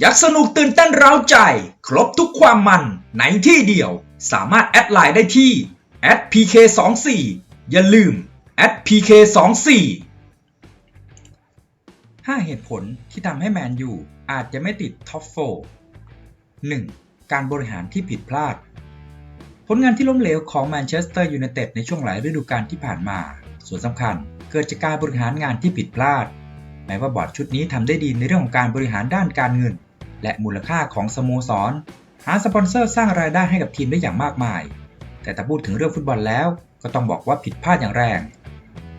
อยากสนุกตื่นเต้นเร้าใจ ครบทุกความมันในที่เดียว สามารถแอดไลน์ได้ที่ @pk24 อย่าลืม @pk24 5 เหตุผลที่ทำให้แมนยูอาจจะไม่ติดท็อปโฟ 1. การบริหารที่ผิดพลาด ผลงานที่ล้มเหลวของแมนเชสเตอร์ยูไนเต็ดในช่วงหลายฤดูกาลที่ผ่านมา ส่วนสำคัญเกิดจากการบริหารงานที่ผิดพลาด แม้ว่าบอร์ดชุดนี้ทำได้ดีในเรื่องของการบริหารด้านการเงิน และมูลค่าของสโมสร หาสปอนเซอร์สร้างรายได้ให้กับทีมได้อย่างมากมาย แต่ถ้าพูดถึงเรื่องฟุตบอลแล้ว ก็ต้องบอกว่าผิดพลาดอย่างแรง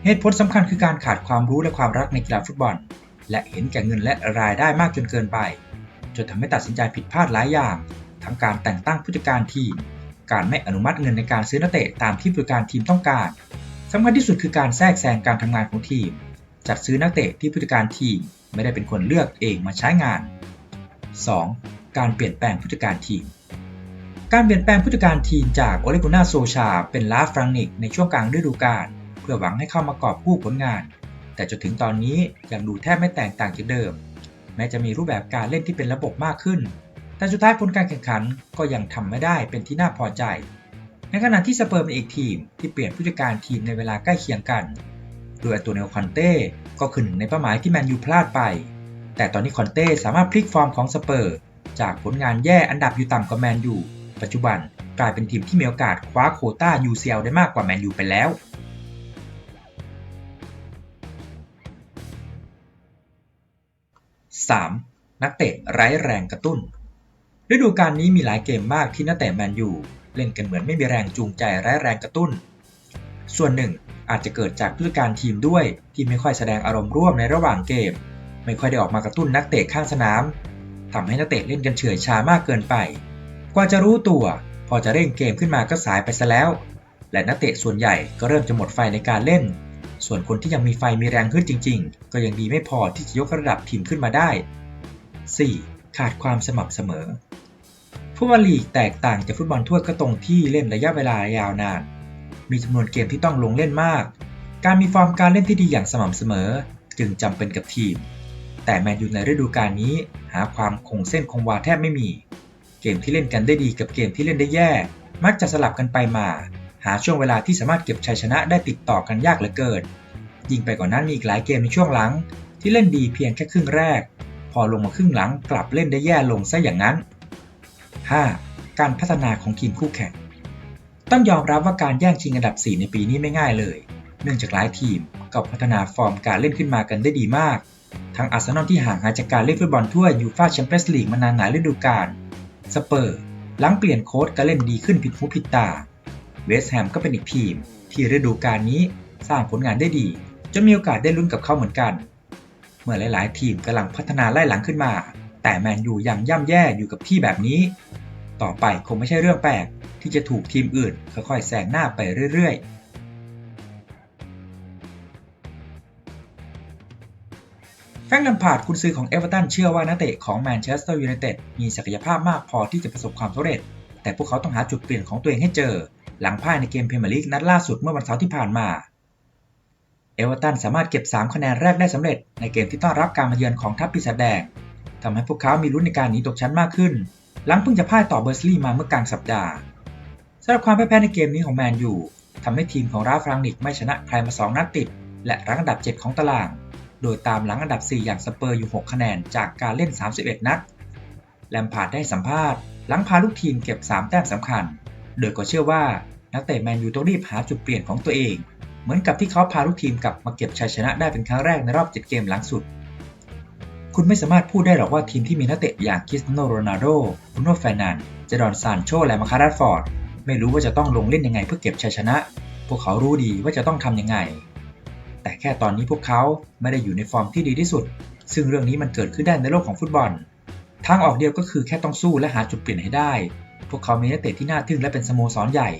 เหตุผลสำคัญคือการขาดความรู้และความรักในกีฬาฟุตบอล และเห็นแก่เงินและรายได้มากจนเกินไป จนทำให้ตัดสินใจผิดพลาดหลายอย่าง ทั้งการแต่งตั้งผู้จัดการทีม การไม่อนุมัติเงินในการซื้อนักเตะตามที่ผู้จัดการทีมต้องการสำคัญที่สุดคือการแทรกแซงการทำงานของทีมจัดซื้อนักเตะที่ผู้จัดการทีมไม่ได้เป็นคนเลือกเองมาใช้งาน 2. การเปลี่ยนแปลงผู้จัดการทีม การเปลี่ยนแปลงผู้จัดการทีมจากโอเลกุน่าโซชา เป็นลาฟรังนิกในช่วงกลางฤดูกาลเพื่อหวังให้เข้ามากอบกู้ผลงาน แต่จนถึงตอนนี้ยังดูแทบไม่แตกต่างจากเดิม แม้จะมีรูปแบบการเล่นที่เป็นระบบมากขึ้น แต่สุดท้ายผลการแข่งขันก็ยังทำไม่ได้เป็นที่น่าพอใจ ในขณะที่สเปอร์เป็นอีกทีมที่เปลี่ยนผู้จัดการทีมในเวลาใกล้เคียงกัน โดยอัตัวเนลคอนเต้ก็คือหนึ่งในเป้าหมายที่แมนยูพลาดไป แต่ตอนนี้คอนเต้สามารถพลิกฟอร์มของสเปอร์ จากผลงานแย่อันดับอยู่ต่ำกว่าแมนยูปัจจุบันกลายเป็นทีมที่มีโอกาสคว้าโคต้า UCL ได้มากกว่าแมนยูไปแล้ว 3. นักเตะไร้แรงกระตุ้น ฤดูกาลนี้มีหลายเกมมากที่นักเตะแมนยูเล่นกันเหมือนไม่มีแรงจูงใจไร้แรงกระตุ้น ส่วนหนึ่งอาจจะเกิดจากผู้การทีมด้วยที่ไม่ค่อยแสดงอารมณ์ร่วมในระหว่างเกม ไม่ค่อยได้ออกมากระตุ้นนักเตะข้างสนามทำให้นักเตะเล่นกันเฉื่อยชามากเกินไป กว่าจะรู้ตัว พอจะเร่งเกมขึ้นมาก็สายไปซะแล้ว และนักเตะส่วนใหญ่ก็เริ่มจะหมดไฟในการเล่น ส่วนคนที่ยังมีไฟมีแรงขึ้นจริง ๆ ก็ยังดีไม่พอที่จะยกระดับทีมขึ้นมาได้ 4. ขาดความสม่ำเสมอฟุตบอลลีกแตกต่างจากฟุตบอลทั่วก็ตรงที่เล่นระยะเวลายาวนาน มีจำนวนเกมที่ต้องลงเล่นมาก การมีฟอร์มการเล่นที่ดีอย่างสม่ำเสมอ จึงจำเป็นกับทีม แต่แมนยูในฤดูกาลนี้หาความคงเส้นคงวาแทบไม่มี เกมที่เล่นกันได้ดีกับเกมที่เล่นได้แย่ มักจะสลับกันไปมา หาช่วงเวลาที่สามารถเก็บชัยชนะได้ติดต่อกันยากเหลือเกิน ยิ่งไปกว่านนั้นมีอีกหลายเกมในช่วงหลัง ที่เล่นดีเพียงแค่ครึ่งแรก พอลงมาครึ่งหลังกลับเล่นได้แย่ลงซะอย่างนั้น 5. การพัฒนาของทีมคู่แข่ง ต้องยอมรับว่าการแย่งชิงอันดับ 4 ในปีนี้ไม่ง่ายเลย เนื่องจากหลายทีมก็พัฒนาฟอร์มการเล่นขึ้นมากันได้ดีมาก ทั้งอาร์เซนอลที่ห่างหายจากการเล่นฟุตบอลทั่วยูฟ่าแชมเปี้ยนส์ลีกมานานหลายฤดูกาล สเปอร์หลังเปลี่ยนโค้ชก็เล่นดีขึ้นผิดหูผิดตา เวสต์แฮมก็เป็นอีกทีม ที่ฤดูกาลนี้สร้างผลงานได้ดี จนมีโอกาสได้ลุ้นกับเขาเหมือนกัน เมื่อหลาย ๆ ทีมกำลังพัฒนาไล่หลังขึ้นมา แต่แมนยูยังย่ำแย่อยู่กับที่แบบนี้ ต่อไปคงไม่ใช่เรื่องแปลกที่จะถูกทีมอื่นค่อย ๆ แซงหน้าไปเรื่อย ๆ แฟรงค์ลัมพาร์ดคุณซื้อของเอเวอร์ตันเชื่อว่านักเตะของแมนเชสเตอร์ยูไนเต็ดมีศักยภาพมากพอที่จะประสบความสำเร็จ แต่พวกเขาต้องหาจุดเปลี่ยนของตัวเองให้เจอ หลังพ่ายในเกมพรีเมียร์ลีกนัดล่าสุดเมื่อวันเสาร์ที่ผ่านมา เอเวอร์ตันสามารถเก็บ 3 คะแนนแรกได้สำเร็จในเกมที่ต้อนรับการมาเยือนของทัพปีศาจแดงทำให้พวกเขามีลุ้นในการหนีตกชั้นมากขึ้น หลังเพิ่งจะพ่ายต่อเบอร์ซลีย์มาเมื่อกลางสัปดาห์สำหรับความแพ้ในเกมนี้ของแมนยูทำให้ทีมของราฟรังนิกไม่ชนะใครมา 2 นัดติด และรั้งอันดับ 7 ของตาราง โดยตามหลังอันดับ 4 อย่างสเปอร์อยู่ 6 คะแนนจากการเล่น 31 นัด แลมพาร์ดได้สัมภาษณ์หลังพาลูกทีมเก็บ 3 แต้มสำคัญ โดยก็เชื่อว่านักเตะแมนยูต้องรีบหาจุดเปลี่ยนของตัวเอง เหมือนกับที่เขาพาลูกทีมกลับมาเก็บชัยชนะได้เป็นครั้งแรกในรอบ 7 เกมหลังสุด คุณไม่สามารถพูดได้หรอกว่าทีมที่มีนักเตะอย่างคริสโนโรนัลโดบรูโน่เฟนันเจดอนซานโช และมาคารัสฟอร์ด ไม่รู้ว่าจะต้องลงเล่นยังไงเพื่อเก็บชัยชนะ พวกเขารู้ดีว่าจะต้องทำยังไง แต่แค่ตอนนี้พวกเขาไม่ได้อยู่ในฟอร์มที่ดีที่สุด ซึ่งเรื่องนี้มันเกิดขึ้นได้ในโลกของฟุตบอล ทางออกเดียวก็คือแค่ต้องสู้และหาจุดเปลี่ยนให้ได้ พวกเขามีนักเตะที่น่าทึ่งและเป็นสโมสรใหญ่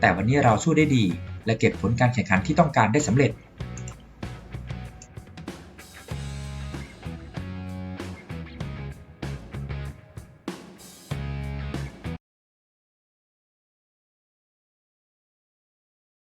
แต่วันนี้เราสู้ได้ดี และเก็บผลการแข่งขันที่ต้องการได้สำเร็จ